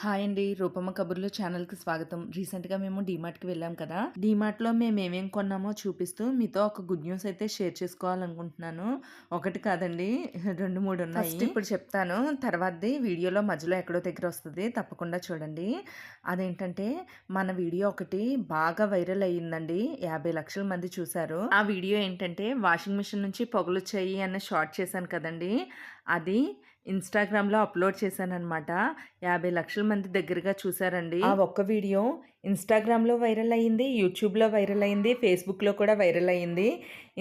Hi అండి. రూపమ్మ కబుర్లు ఛానల్కి స్వాగతం. రీసెంట్గా మేము డీమార్ట్కి వెళ్ళాం కదా. డీమార్ట్లో మేము ఏమేం కొన్నామో చూపిస్తూ మీతో ఒక గుడ్ న్యూస్ అయితే షేర్ చేసుకోవాలనుకుంటున్నాను. ఒకటి కాదండి రెండు మూడు ఉన్నాయి. ఇప్పుడు చెప్తాను. తర్వాతది వీడియోలో మధ్యలో ఎక్కడో దగ్గర వస్తుంది. తప్పకుండా చూడండి. అదేంటంటే మన వీడియో ఒకటి బాగా వైరల్ అయ్యిందండి. యాభై లక్షల మంది చూశారు. ఆ వీడియో ఏంటంటే వాషింగ్ మిషన్ నుంచి పొగలు వచ్చాయి అన్న షార్ట్ చేశాను కదండి. అది ఇన్స్టాగ్రామ్లో అప్లోడ్ చేశానమాట యాభై లక్షల మంది దగ్గరగా చూసారండి. ఆ ఒక్క వీడియో ఇన్స్టాగ్రామ్లో వైరల్ అయ్యింది యూట్యూబ్లో వైరల్ అయ్యింది ఫేస్బుక్లో కూడా వైరల్ అయ్యింది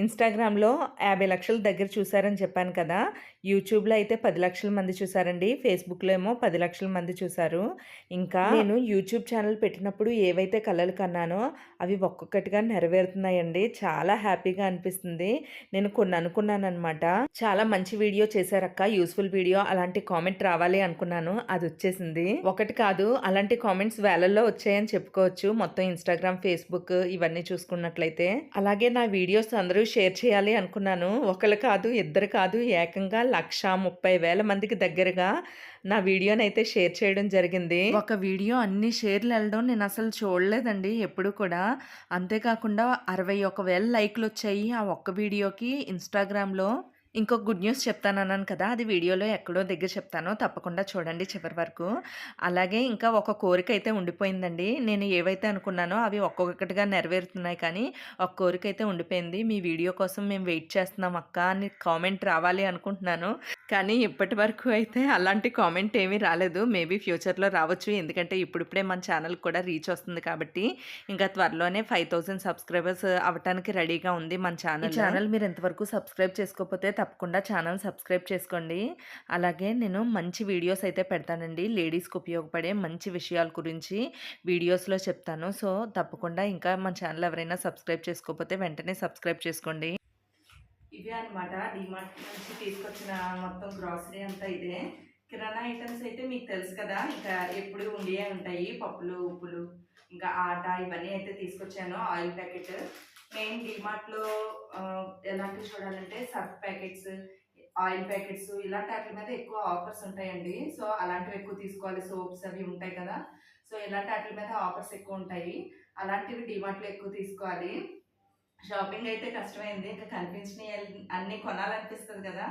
ఇన్స్టాగ్రామ్లో యాభై లక్షల దగ్గర చూసారని చెప్పాను కదా యూట్యూబ్లో అయితే పది లక్షల మంది చూసారండి ఫేస్బుక్లో ఏమో పది లక్షల మంది చూశారు. ఇంకా నేను యూట్యూబ్ ఛానల్ పెట్టినప్పుడు ఏవైతే కళలు కన్నానో అవి ఒక్కొక్కటిగా నెరవేరుతున్నాయండి. చాలా హ్యాపీగా అనిపిస్తుంది. నేను కొన్ని అనుకున్నాను అనమాట చాలా మంచి వీడియో చేశారక్క యూస్ఫుల్ వీడియో అలాంటి కామెంట్ రావాలి అనుకున్నాను అది వచ్చేసింది. ఒకటి కాదు అలాంటి కామెంట్స్ వేలల్లో వచ్చాయని చెప్పు చెప్పుకోవచ్చు మొత్తం ఇన్స్టాగ్రామ్ ఫేస్బుక్ ఇవన్నీ చూసుకున్నట్లయితే. అలాగే నా వీడియోస్ అందరూ షేర్ చేయాలి అనుకున్నాను. ఒకరు కాదు ఇద్దరు కాదు ఏకంగా లక్ష ముప్పై వేల మందికి దగ్గరగా నా వీడియోని అయితే షేర్ చేయడం జరిగింది. ఒక వీడియో అన్ని షేర్లు వెళ్ళడం నేను అసలు చూడలేదండి ఎప్పుడు కూడా. అంతేకాకుండా అరవై ఒక వేల లైక్లు వచ్చాయి ఆ ఒక్క వీడియోకి ఇన్స్టాగ్రామ్లో ఇంకొక గుడ్ న్యూస్ చెప్తాను అన్నాను కదా అది వీడియోలో ఎక్కడో దగ్గర చెప్తాను. తప్పకుండా చూడండి చివరి వరకు. అలాగే ఇంకా ఒక కోరిక అయితే ఉండిపోయిందండి. నేను ఏవైతే అనుకున్నానో అవి ఒక్కొక్కటిగా నెరవేరుతున్నాయి కానీ ఒక కోరిక అయితే ఉండిపోయింది. మీ వీడియో కోసం మేము వెయిట్ చేస్తున్నాం అక్క అని కామెంట్ రావాలి అనుకుంటున్నాను. కానీ ఇప్పటి వరకు అయితే అలాంటి కామెంట్ ఏమీ రాలేదు. మేబీ ఫ్యూచర్లో రావచ్చు. ఎందుకంటే ఇప్పుడిప్పుడే మన ఛానల్ కూడా రీచ్ వస్తుంది కాబట్టి ఇంకా త్వరలోనే ఫైవ్ థౌసండ్ సబ్స్క్రైబర్స్ అవ్వటానికి రెడీగా ఉంది మన ఛానల్. ఛానల్ మీరు ఎంతవరకు సబ్స్క్రైబ్ చేసుకోకపోతే తప్పకుండా ఛానల్ సబ్స్క్రైబ్ చేసుకోండి. అలాగే నేను మంచి వీడియోస్ అయితే పెడతానండి. లేడీస్కి ఉపయోగపడే మంచి విషయాల గురించి వీడియోస్లో చెప్తాను. సో తప్పకుండా ఇంకా మన ఛానల్ ఎవరైనా సబ్స్క్రైబ్ చేసుకోకపోతే వెంటనే సబ్స్క్రైబ్ చేసుకోండి. ఇవే అనమాట డిమార్ట్ నుంచి తీసుకొచ్చిన మొత్తం గ్రాసరీ అంతా ఇదే. కిరాణా ఐటమ్స్ అయితే మీకు తెలుసు కదా. ఇంకా ఎప్పుడు ఉండియే ఉంటాయి. పప్పులు ఉప్పులు ఇంకా ఆట ఇవన్నీ అయితే తీసుకొచ్చాను. Oil packet. మెయిన్ డిమార్ట్లో ఎలాంటివి చూడాలంటే సర్ఫ్ ప్యాకెట్స్ ఆయిల్ ప్యాకెట్స్ ఇలాంటి వాటి మీద ఎక్కువ ఆఫర్స్ ఉంటాయండి. సో అలాంటివి ఎక్కువ తీసుకోవాలి. సోప్స్ అవి ఉంటాయి కదా. సో ఇలాంటి వాటి మీద ఆఫర్స్ ఎక్కువ ఉంటాయి. అలాంటివి డిమార్ట్లో ఎక్కువ తీసుకోవాలి. షాపింగ్ అయితే కష్టమైంది. ఇంకా కనిపించినవి అన్నీ కొనాలనిపిస్తుంది కదా.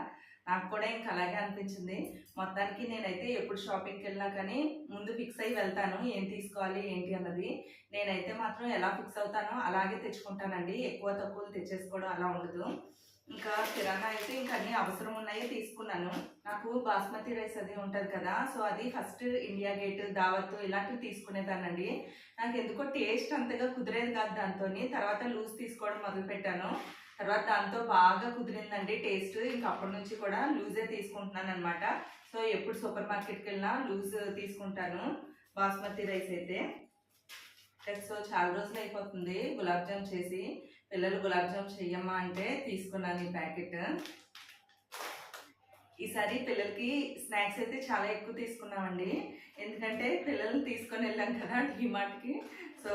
నాకు కూడా ఇంకా అలాగే అనిపించింది. మొత్తానికి నేనైతే ఎప్పుడు షాపింగ్కి వెళ్ళినా కానీ ముందు ఫిక్స్ అయ్యి వెళ్తాను. ఏం తీసుకోవాలి ఏంటి అన్నది. నేనైతే మాత్రం ఎలా ఫిక్స్ అవుతానో అలాగే తెచ్చుకుంటానండి. ఎక్కువ తక్కువలు తెచ్చేసుకోవడం అలా ఉండదు. ఇంకా కిరాణా అయితే ఇంకా అన్ని అవసరం ఉన్నాయి తీసుకున్నాను. నాకు బాస్మతి రైస్ అది ఉంటుంది కదా సో అది ఫస్ట్ ఇండియా గేట్ దావత్ ఇలాంటివి తీసుకునేదానండి నాకు ఎందుకో టేస్ట్ అంతగా కుదిరేది కాదు దాంతో తర్వాత లూజ్ తీసుకోవడం మొదలుపెట్టాను. తర్వాత దాంతో బాగా కుదిరిందండి టేస్ట్. ఇంకా అప్పటి నుంచి కూడా లూజే తీసుకుంటున్నాను అనమాట సో ఎప్పుడు సూపర్ మార్కెట్కి వెళ్ళినా లూజ్ తీసుకుంటాను. బాస్మతి రైస్ అయితే. సో చాలా రోజులు అయిపోతుంది గులాబ్ జామ్ చేసి. పిల్లలు గులాబ్ జామ్ చెయ్యమ్మా అంటే తీసుకున్నాను ఈ ప్యాకెట్. ఈసారి పిల్లలకి స్నాక్స్ అయితే చాలా ఎక్కువ తీసుకున్నామండి. ఎందుకంటే పిల్లల్ని తీసుకొని వెళ్ళాం కదా డీమార్ట్కి. సో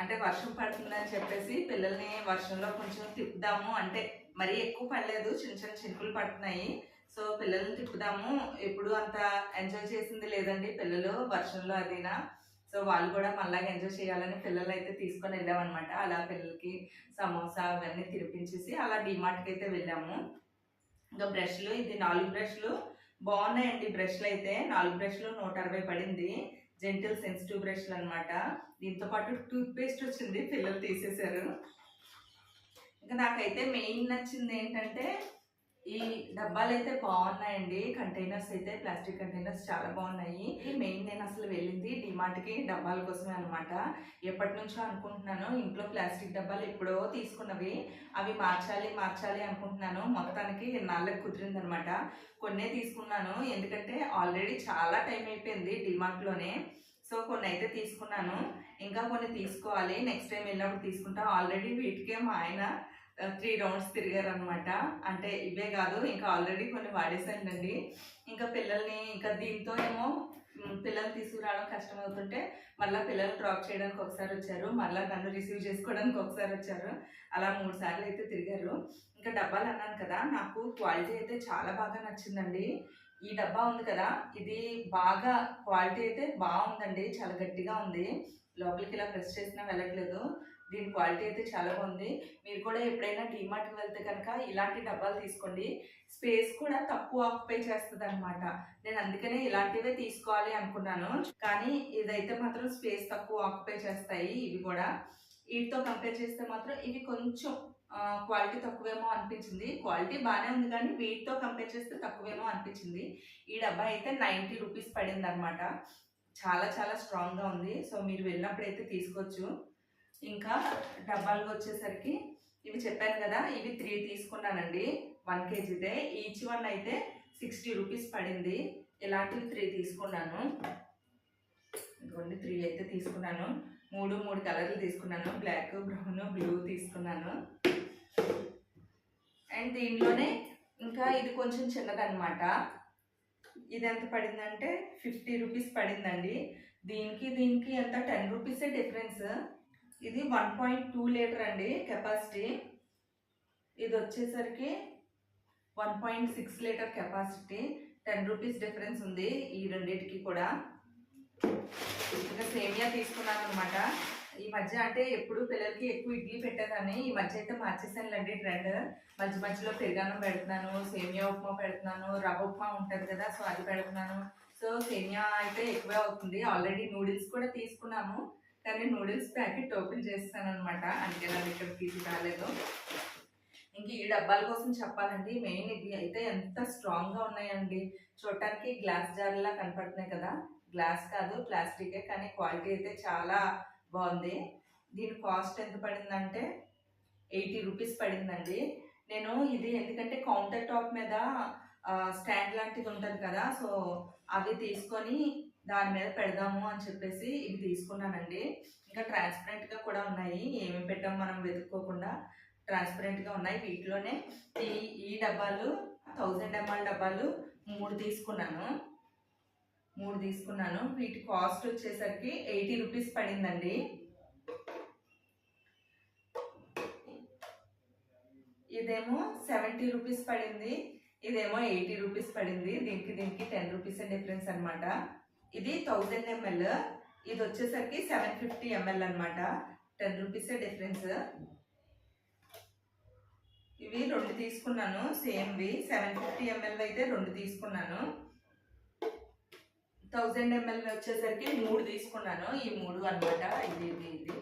అంటే వర్షం పడుతుందని చెప్పేసి పిల్లల్ని వర్షంలో కొంచెం తిప్పుదాము. అంటే మరీ ఎక్కువ పడలేదు చిన్న చిన్న చినుకులు పడుతున్నాయి. సో పిల్లల్ని తిప్పుదాము. ఎప్పుడు అంత ఎంజాయ్ చేసింది లేదండి పిల్లలు వర్షంలో అదినా. సో వాళ్ళు కూడా మళ్ళాగా ఎంజాయ్ చేయాలని పిల్లలు అయితే తీసుకొని వెళ్ళామన్నమాట. అలా పిల్లలకి సమోసా అవన్నీ తినిపించేసి అలా డిమార్ట్కి అయితే వెళ్ళాము. ఇంకా బ్రష్లు ఇది నాలుగు బ్రష్లు. బాగున్నాయండి బ్రష్లు అయితే. నాలుగు బ్రష్లు నూట అరవై పడింది. జెంటల్ సెన్సిటివ్ బ్రష్లు అనమాట దీంతో పాటు టూత్ పేస్ట్ వచ్చింది పిల్లలు తీసేశారు. ఇంకా నాకైతే మెయిన్ నచ్చింది ఏంటంటే ఈ డబ్బాలు అయితే బాగున్నాయండి. కంటైనర్స్ అయితే ప్లాస్టిక్ కంటైనర్స్ చాలా బాగున్నాయి. మెయిన్ నేను అసలు వెళ్ళింది డిమార్ట్కి డబ్బాల కోసమే అనమాట ఎప్పటి నుంచో అనుకుంటున్నాను ఇంట్లో ప్లాస్టిక్ డబ్బాలు ఎప్పుడో తీసుకున్నవి. అవి మార్చాలి మార్చాలి అనుకుంటున్నాను. మొత్తానికి నాళ్ళకి కుదిరింది అనమాట కొన్నే తీసుకున్నాను. ఎందుకంటే ఆల్రెడీ చాలా టైం అయిపోయింది డిమార్ట్లోనే సో కొన్ని అయితే తీసుకున్నాను. ఇంకా కొన్ని తీసుకోవాలి. నెక్స్ట్ టైం వెళ్ళినప్పుడు తీసుకుంటా. ఆల్రెడీ వీటికే మా ఆయన త్రీ రౌండ్స్ తిరిగారు అనమాట అంటే ఇవే కాదు ఇంకా ఆల్రెడీ కొన్ని వాడేసానండి ఇంకా పిల్లల్ని ఇంకా దీంతో ఏమో పిల్లల్ని తీసుకురావడం కష్టం అవుతుంటే మళ్ళీ పిల్లలు డ్రాప్ చేయడానికి ఒకసారి వచ్చారు. మళ్ళీ నన్ను రిసీవ్ చేసుకోవడానికి ఒకసారి వచ్చారు. అలా మూడు సార్లు అయితే తిరిగారు. ఇంకా డబ్బాలు అన్నాను కదా నాకు క్వాలిటీ అయితే చాలా బాగా నచ్చిందండి. ఈ డబ్బా ఉంది కదా ఇది బాగా క్వాలిటీ అయితే బాగుందండి చాలా గట్టిగా ఉంది. లోపలికి ఇలా ప్రెస్ చేసినా వెళ్ళట్లేదు. దీని క్వాలిటీ అయితే చాలా బాగుంది. మీరు కూడా ఎప్పుడైనా డీమార్ట్కి వెళ్తే కనుక ఇలాంటి డబ్బాలు తీసుకోండి. స్పేస్ కూడా తక్కువ ఆక్యుపై చేస్తుంది అనమాట నేను అందుకనే ఇలాంటివే తీసుకోవాలి అనుకున్నాను. కానీ ఇదైతే మాత్రం స్పేస్ తక్కువ ఆక్యుపై చేస్తాయి ఇవి కూడా. వీటితో కంపేర్ చేస్తే మాత్రం ఇవి కొంచెం క్వాలిటీ తక్కువేమో అనిపించింది. క్వాలిటీ బాగానే ఉంది కానీ వీటితో కంపేర్ చేస్తే తక్కువేమో అనిపించింది. ఈ డబ్బా అయితే నైంటీ రూపీస్ పడింది అనమాట చాలా చాలా స్ట్రాంగ్గా ఉంది. సో మీరు వెళ్ళినప్పుడు అయితే తీసుకోవచ్చు. ఇంకా డబ్బాలకు వచ్చేసరికి ఇవి చెప్పాను కదా ఇవి త్రీ తీసుకున్నానండి. వన్ కేజీదే. ఈచ్ వన్ అయితే సిక్స్టీ రూపీస్ పడింది. ఇలాంటివి త్రీ తీసుకున్నాను. ఇంకొన్ని త్రీ అయితే తీసుకున్నాను. మూడు మూడు కలర్లు తీసుకున్నాను. బ్లాక్ బ్రౌన్ బ్లూ తీసుకున్నాను. అండ్ దీంట్లోనే ఇంకా ఇది కొంచెం చిన్నదనమాట ఇది ఎంత పడిందంటే ఫిఫ్టీ రూపీస్ పడిందండి. దీనికి దీనికి ఎంత? టెన్ రూపీసే డిఫరెన్స్. ఇది వన్ పాయింట్ టూ లీటర్ అండి కెపాసిటీ ఇది వచ్చేసరికి one point six litre capacity ten rupees difference ఉంది ఈ రెండింటికి కూడా. ఇంకా సేమియా తీసుకున్నాను అనమాట ఈ మధ్య అంటే ఎప్పుడు పిల్లలకి ఎక్కువ ఇడ్లీ పెట్టేదాన్ని. ఈ మధ్య అయితే మార్చేసానులేండి ట్రెండ్ మధ్య మధ్యలో పెరుగన్నం పెడుతున్నాను సేమియా ఉప్మా పెడుతున్నాను రవ్వ ఉప్మా ఉంటుంది కదా సో అది పెడుతున్నాను. సో సేమియా అయితే ఎక్కువే అవుతుంది. ఆల్రెడీ నూడిల్స్ కూడా తీసుకున్నాము కానీ నూడిల్స్ ప్యాకెట్ ఓపెన్ చేస్తాను అనమాట అందుకే నాకు ఇక్కడ తీసి రాలేదు. ఇంక ఈ డబ్బాల కోసం చెప్పాలండి మెయిన్ ఇవి అయితే ఎంత స్ట్రాంగ్గా ఉన్నాయండి. చూడటానికి గ్లాస్ జార్లా కనపడుతున్నాయి కదా. గ్లాస్ కాదు ప్లాస్టికే కానీ క్వాలిటీ అయితే చాలా బాగుంది. దీని కాస్ట్ ఎంత పడిందంటే ఎయిటీ రూపీస్ పడిందండి. నేను ఇది ఎందుకంటే కౌంటర్ టాప్ మీద స్టాండ్ లాంటిది ఉంటుంది కదా. సో అవి తీసుకొని దాని మీద పెడదాము అని చెప్పేసి ఇవి తీసుకున్నానండి. ఇంకా ట్రాన్స్పరెంట్గా కూడా ఉన్నాయి. ఏమేమి పెట్టాము మనం వెతుక్కోకుండా ట్రాన్స్పరెంట్గా ఉన్నాయి. వీటిలోనే ఈ ఈ డబ్బాలు థౌజండ్ ఎంఎల్ డబ్బాలు మూడు తీసుకున్నాను. మూడు తీసుకున్నాను. వీటి కాస్ట్ వచ్చేసరికి ఎయిటీ రూపీస్ పడిందండి. ఇదేమో సెవెంటీ రూపీస్ పడింది. ఇదేమో ఎయిటీ రూపీస్ పడింది. దీనికి దీనికి టెన్ రూపీస్ డిఫరెన్స్ అనమాట ఇది థౌజండ్ ఎంఎల్ ఇది వచ్చేసరికి సెవెన్ ఫిఫ్టీ ఎంఎల్ అనమాట టెన్ రూపీస్ డిఫరెన్స్ ఇవి రెండు తీసుకున్నాను సేమ్వి సెవెన్ ఫిఫ్టీ ఎంఎల్ అయితే రెండు తీసుకున్నాను. థౌజండ్ ఎంఎల్ వచ్చేసరికి మూడు తీసుకున్నాను. ఈ మూడు అనమాట ఇది ఇది ఇది.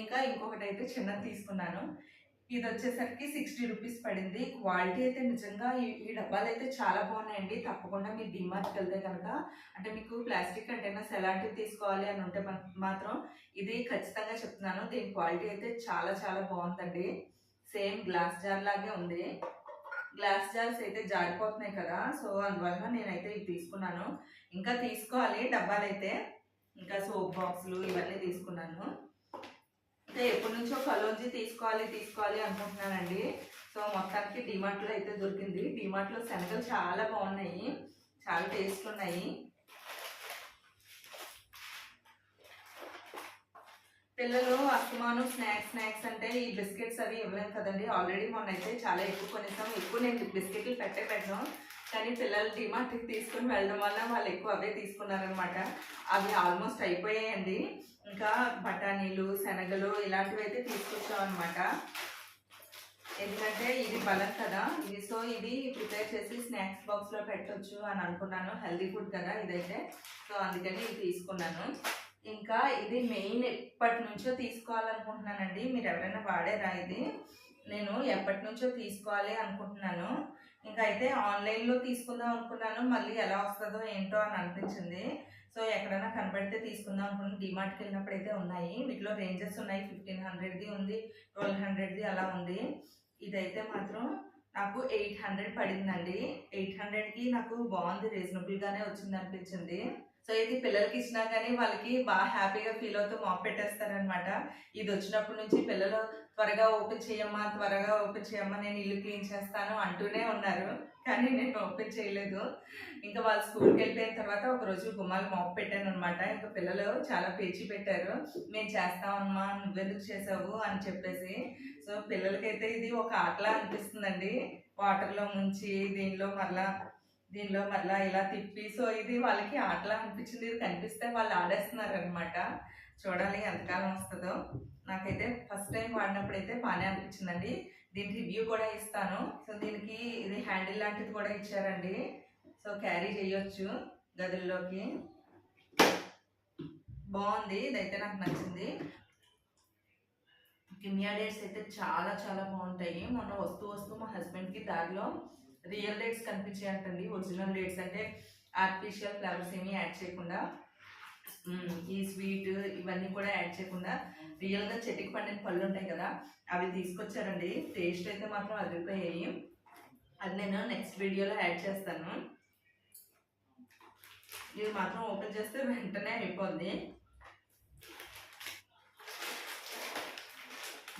ఇంకా ఇంకొకటి అయితే చిన్నది తీసుకున్నాను. ఇది వచ్చేసరికి సిక్స్టీ రూపీస్ పడింది. క్వాలిటీ అయితే నిజంగా ఈ ఈ డబ్బాలు అయితే చాలా బాగున్నాయండి. తప్పకుండా మీరు డిమార్ట్కి వెళ్తే కనుక అంటే మీకు ప్లాస్టిక్ కంటైనర్స్ ఎలాంటివి తీసుకోవాలి అని ఉంటే మాత్రం ఇది ఖచ్చితంగా చెప్తున్నాను. దీని క్వాలిటీ అయితే చాలా చాలా బాగుందండి. సేమ్ గ్లాస్ జార్ లాగే ఉంది. గ్లాస్ జార్స్ అయితే జారిపోతున్నాయి కదా సో అందువల్ల నేనైతే ఇవి తీసుకున్నాను. ఇంకా తీసుకోవాలి డబ్బాలు అయితే ఇంకా సోప్ బాక్సులు ఇవన్నీ తీసుకున్నాను. అయితే ఎప్పటి నుంచో కలోంజీ తీసుకోవాలి తీసుకోవాలి అనుకుంటున్నానండి. సో మొత్తానికి డిమార్ట్లో అయితే దొరికింది. డిమార్ట్లో శనగలు చాలా బాగున్నాయి. చాలా టేస్ట్ ఉన్నాయి. పిల్లలు అస్తమానం స్నాక్స్ స్నాక్స్ అంటే ఈ బిస్కెట్స్ అవి ఇవ్వలేము కదండి. ఆల్రెడీ మొన్న అయితే చాలా ఎక్కువ కొనేసాం ఎక్కువ నేను బిస్కెట్లు పెట్టే పెట్టాం కానీ పిల్లలు డిమార్ట్కి తీసుకుని వెళ్ళడం వల్ల వాళ్ళు ఎక్కువ అవే తీసుకున్నారనమాట అవి ఆల్మోస్ట్ అయిపోయాయండి. ఇంకా బఠానీలు శనగలు ఇలాంటివి అయితే తీసుకొచ్చాం అనమాట ఎందుకంటే ఇది బలం కదా. ఇది సో ఇది ప్రిపేర్ చేసి స్నాక్స్ బాక్స్లో పెట్టొచ్చు అని అనుకున్నాను. హెల్దీ ఫుడ్ కదా ఇదైతే. సో అందుకని ఇది తీసుకున్నాను. ఇంకా ఇది మెయిన్ ఎప్పటి నుంచో తీసుకోవాలనుకుంటున్నానండి. మీరు ఎవరైనా వాడేరా ఇది? నేను ఎప్పటి నుంచో తీసుకోవాలి అనుకుంటున్నాను. ఇంకా అయితే ఆన్లైన్లో తీసుకుందాం అనుకున్నాను. మళ్ళీ ఎలా వస్తుందో ఏంటో అని అనిపించింది. సో ఎక్కడైనా కనపడితే తీసుకుందాం అనుకున్నాను డిమార్ట్కి వెళ్ళినప్పుడు అయితే ఉన్నాయి. వీటిలో రేంజెస్ ఉన్నాయి. ఫిఫ్టీన్ హండ్రెడ్ది ఉంది. ట్వెల్వ్ హండ్రెడ్ది అలా ఉంది. ఇదైతే మాత్రం నాకు ఎయిట్ హండ్రెడ్ పడిందండి. ఎయిట్ హండ్రెడ్కి నాకు బాగుంది రీజనబుల్గానే వచ్చింది అనిపించింది. సో ఇది పిల్లలకి ఇచ్చినా కానీ వాళ్ళకి బాగా హ్యాపీగా ఫీల్ అవుతూ మాప్ పెట్టేస్తారనమాట ఇది వచ్చినప్పటి నుంచి పిల్లలు త్వరగా ఓపెన్ చేయమ్మా త్వరగా ఓపెన్ చేయమ్మా నేను ఇల్లు క్లీన్ చేస్తాను అంటూనే ఉన్నారు. కానీ నేను ఓపెన్ చేయలేదు. ఇంకా వాళ్ళు స్కూల్కి వెళ్ళిపోయిన తర్వాత ఒక రోజు గుమ్మాలు మోపు పెట్టాను అనమాట ఇంకా పిల్లలు చాలా పేచి పెట్టారు. మేము చేస్తామమ్మా నువ్వెందుకు చేసావు? అని చెప్పేసి. సో పిల్లలకైతే ఇది ఒక ఆటలా అనిపిస్తుందండి. వాటర్లో ముంచి దీనిలో మరలా దీనిలో మళ్ళీ ఇలా తిప్పి. సో ఇది వాళ్ళకి ఆటలా అనిపించింది. ఇది కనిపిస్తే వాళ్ళు ఆడేస్తున్నారు అనమాట చూడాలి ఎంతకాలం వస్తుందో. నాకైతే ఫస్ట్ టైం వాడినప్పుడు అయితే బాగానే అనిపించిందండి. దీని రివ్యూ కూడా ఇస్తాను. సో దీనికి ఇది హ్యాండిల్ లాంటిది కూడా ఇచ్చారండి. సో క్యారీ చేయొచ్చు గదుల్లోకి. బాగుంది. ఇదైతే నాకు నచ్చింది. కిమియా డేట్స్ అయితే చాలా చాలా బాగుంటాయి. మొన్న వస్తూ వస్తూ మా హస్బెండ్కి దారిలో రియల్ డేట్స్ కనిపించాయంటండి. ఒరిజినల్ డేట్స్ అంటే ఆర్టిఫిషియల్ ఫ్లవర్స్ ఏమీ యాడ్ చేయకుండా. ఈ స్వీట్ ఇవన్నీ కూడా యాడ్ చేయకుండా రియల్గా చెట్టుకి పండిన పళ్ళు ఉంటాయి కదా అవి తీసుకొచ్చారండి. టేస్ట్ అయితే మాత్రం అదిరిపోయాయి. అది నేను నెక్స్ట్ వీడియోలో యాడ్ చేస్తాను. ఇది మాత్రం ఓపెన్ చేస్తే వెంటనే అయిపోద్ది.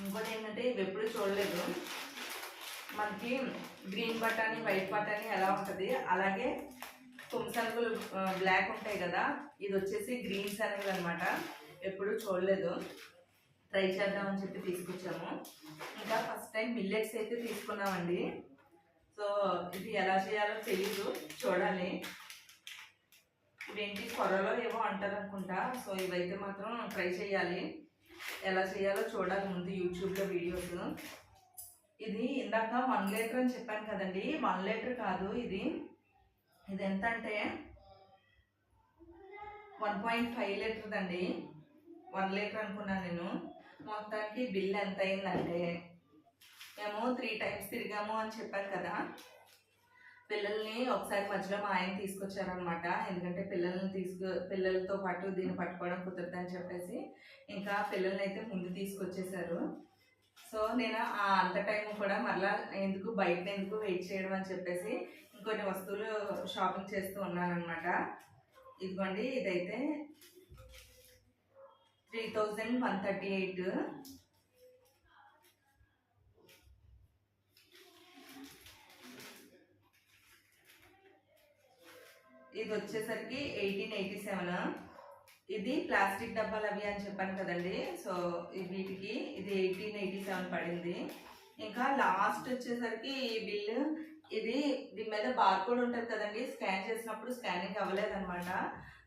ఇంకోటి ఏంటంటే ఇవి ఎప్పుడు చూడలేదు. మనకి గ్రీన్ బటానీ వైట్ బటానీ ఎలా ఉంటుంది అలాగే తుమ్సనుగులు బ్లాక్ ఉంటాయి కదా ఇది వచ్చేసి గ్రీన్ శనగలు అనమాట ఎప్పుడు చూడలేదు. ట్రై చేద్దామని చెప్పి తీసుకొచ్చాము. ఇంకా ఫస్ట్ టైం మిల్లెట్స్ అయితే తీసుకున్నామండి. సో ఇది ఎలా చేయాలో తెలీదు. చూడాలి. ఇవేంటి కొరలో ఏవో అంటారు అనుకుంటా. సో ఇవైతే మాత్రం ట్రై చేయాలి. ఎలా చేయాలో చూడాలి ముందు యూట్యూబ్లో వీడియోస్ ఇది ఇందాక వన్ లీటర్ అని చెప్పాను కదండి. వన్ లీటర్ కాదు ఇది ఇది ఎంత అంటే వన్ పాయింట్ ఫైవ్ లీటర్ది అండి వన్ లీటర్ అనుకున్నాను నేను. మొత్తానికి బిల్ ఎంత అయిందంటే మేము త్రీ టైమ్స్ తిరిగాము అని చెప్పాను కదా. పిల్లల్ని ఒకసారి మధ్యలో మా ఆయన తీసుకొచ్చారనమాట ఎందుకంటే పిల్లల్ని తీసుకు పిల్లలతో పాటు దీన్ని పట్టుకోవడం కుదరదని చెప్పేసి ఇంకా పిల్లల్ని అయితే ముందు తీసుకొచ్చేసారు సో నేను ఆ అంత టైం కూడా మరలా ఎందుకు బయట ఎందుకు వెయిట్ చేయడం అని చెప్పేసి ఇంకొన్ని వస్తువులు షాపింగ్ చేస్తూ ఉన్నానమాట ఇదిగోండి ఇదైతే three thousand one thirty eight ఇది వచ్చేసరికి ఎయిటీన్ ఎయిటీ సెవెన్ ఇది ప్లాస్టిక్ డబ్బాలు అవి అని చెప్పాను కదండి. సో వీటికి ఇది ఎయిటీన్ ఎయిటీ సెవెన్ పడింది. ఇంకా లాస్ట్ వచ్చేసరికి ఈ బిల్లు ఇది దీని మీద బార్ కోడ్ ఉంటుంది కదండి. స్కాన్ చేసినప్పుడు స్కానింగ్ అవ్వలేదన్నమాట.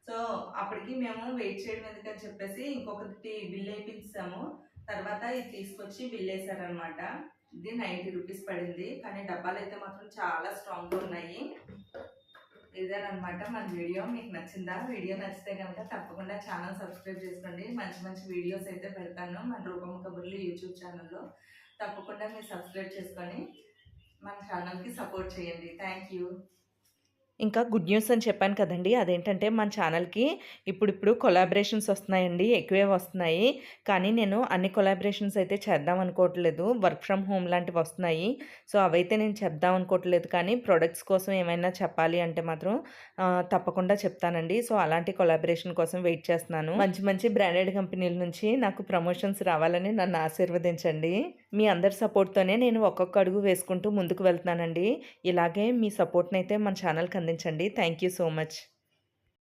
సో అప్పటికి మేము వెయిట్ చేయడం ఎందుకని చెప్పేసి ఇంకొకటి బిల్ వేయించాము. తర్వాత ఇది తీసుకొచ్చి బిల్ వేసారనమాట ఇది నైంటీ రూపీస్ పడింది. కానీ డబ్బాలు అయితే మాత్రం చాలా స్ట్రాంగ్గా ఉన్నాయి. ఇదేనమాట మన వీడియో. మీకు నచ్చిందా? వీడియో నచ్చితే కనుక తప్పకుండా ఛానల్ సబ్స్క్రైబ్ చేసుకోండి. మంచి మంచి వీడియోస్ అయితే పెడతాను మన రూపం కబుర్లు యూట్యూబ్ ఛానల్లో. తప్పకుండా మీరు సబ్స్క్రైబ్ చేసుకొని మన ఛానల్కి సపోర్ట్ చేయండి. Thank you. ఇంకా గుడ్ న్యూస్ అని చెప్పాను కదండి. అదేంటంటే మన ఛానల్కి ఇప్పుడిప్పుడు కొలాబరేషన్స్ వస్తున్నాయండి. ఎక్కువే వస్తున్నాయి. కానీ నేను అన్ని కొలాబరేషన్స్ అయితే చేద్దాం అనుకోవట్లేదు. వర్క్ ఫ్రమ్ హోమ్ లాంటివి వస్తున్నాయి. సో అవైతే నేను చెప్దాం అనుకోవట్లేదు. కానీ ప్రొడక్ట్స్ కోసం ఏమైనా చెప్పాలి అంటే మాత్రం తప్పకుండా చెప్తానండి. సో అలాంటి కొలాబరేషన్ కోసం వెయిట్ చేస్తున్నాను. మంచి మంచి బ్రాండెడ్ కంపెనీల నుంచి నాకు ప్రమోషన్స్ రావాలని నన్ను ఆశీర్వదించండి. మీ అందరి సపోర్ట్తోనే నేను ఒక్కొక్క అడుగు వేసుకుంటూ ముందుకు వెళ్తున్నానండి. ఇలాగే మీ సపోర్ట్ని అయితే మన ఛానల్కి అందించండి. Thank you so much.